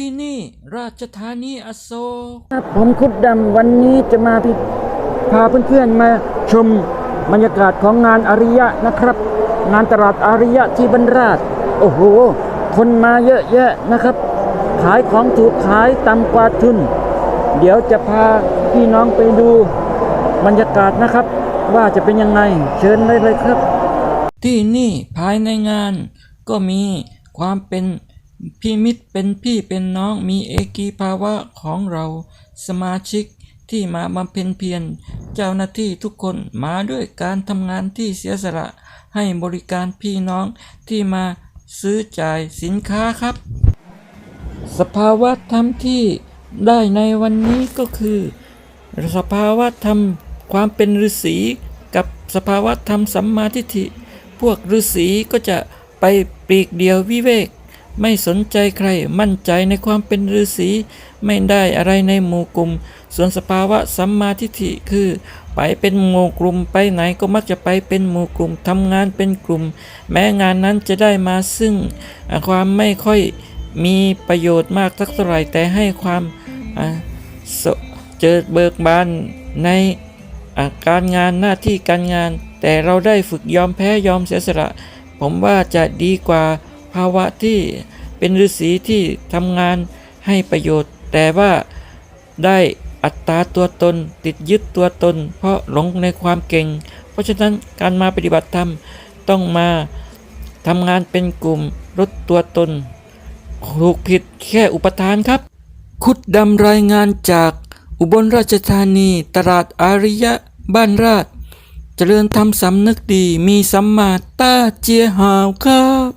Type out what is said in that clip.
ที่นี่ราชธานีอโศกครับผมคุดดำวันนี้จะมาพิพาเพื่อนๆมาชมบรรยากาศของงานอาริยะนะครับ งานตลาดอาริยะที่บรรราช โอ้โห คนมาเยอะแยะนะครับ ขายของถูกขายต่ำกว่าทุน เดี๋ยวจะพาพี่น้องไปดูบรรยากาศนะครับ ว่าจะเป็นยังไงเชิญได้เลยครับ ที่นี่ภายในงานก็มีความเป็น พี่มิตรเป็นพี่เป็นน้องมีเอกีภาวะของเรา สมาชิกที่มาบำเพ็ญเพียรเจ้าหน้าที่ทุกคนมาด้วยการทำงานที่เสียสละ ให้บริการพี่น้องที่มาซื้อจ่ายสินค้าครับ สภาวะธรรมที่ได้ในวันนี้ก็คือ สภาวะธรรมความเป็นฤาษีกับสภาวะธรรมสัมมาทิฏฐิ พวกฤาษีก็จะไปปลีกเดียววิเวก ไม่สนใจใครมั่นใจในความเป็นฤาษีไม่ได้อะไรในหมู่กลุ่ม ส่วนสภาวะสัมมาทิฏฐิคือ ไปเป็นหมู่กลุ่มไปไหนก็มักจะไปเป็นหมู่กลุ่มทำงานเป็นกลุ่ม แม้งานนั้นจะได้มาซึ่ง ความไม่ค่อยมีประโยชน์มากสักเท่าไหร่แต่ให้ความเจอเบิกบานในอะการงานหน้าที่การงาน แต่เราได้ฝึกยอมแพ้ยอมเสียสละ ผมว่าจะดีกว่า ภาวะที่เป็นฤาษีที่ทำงานให้ประโยชน์ แต่ว่าได้อัตตาตัวตนติดยึดตัวตน เพราะหลงในความเก่ง เพราะฉะนั้นการมาปฏิบัติธรรมต้องมาทำงานเป็นกลุ่มลดตัวตนถูกผิดแค่อุปทานครับ คุดดำรายงานจากอุบลราชธานีตลาดอาริยะบ้านราช เจริญธรรมสำนึกดีมีสัมมาตาเจียหาวครับ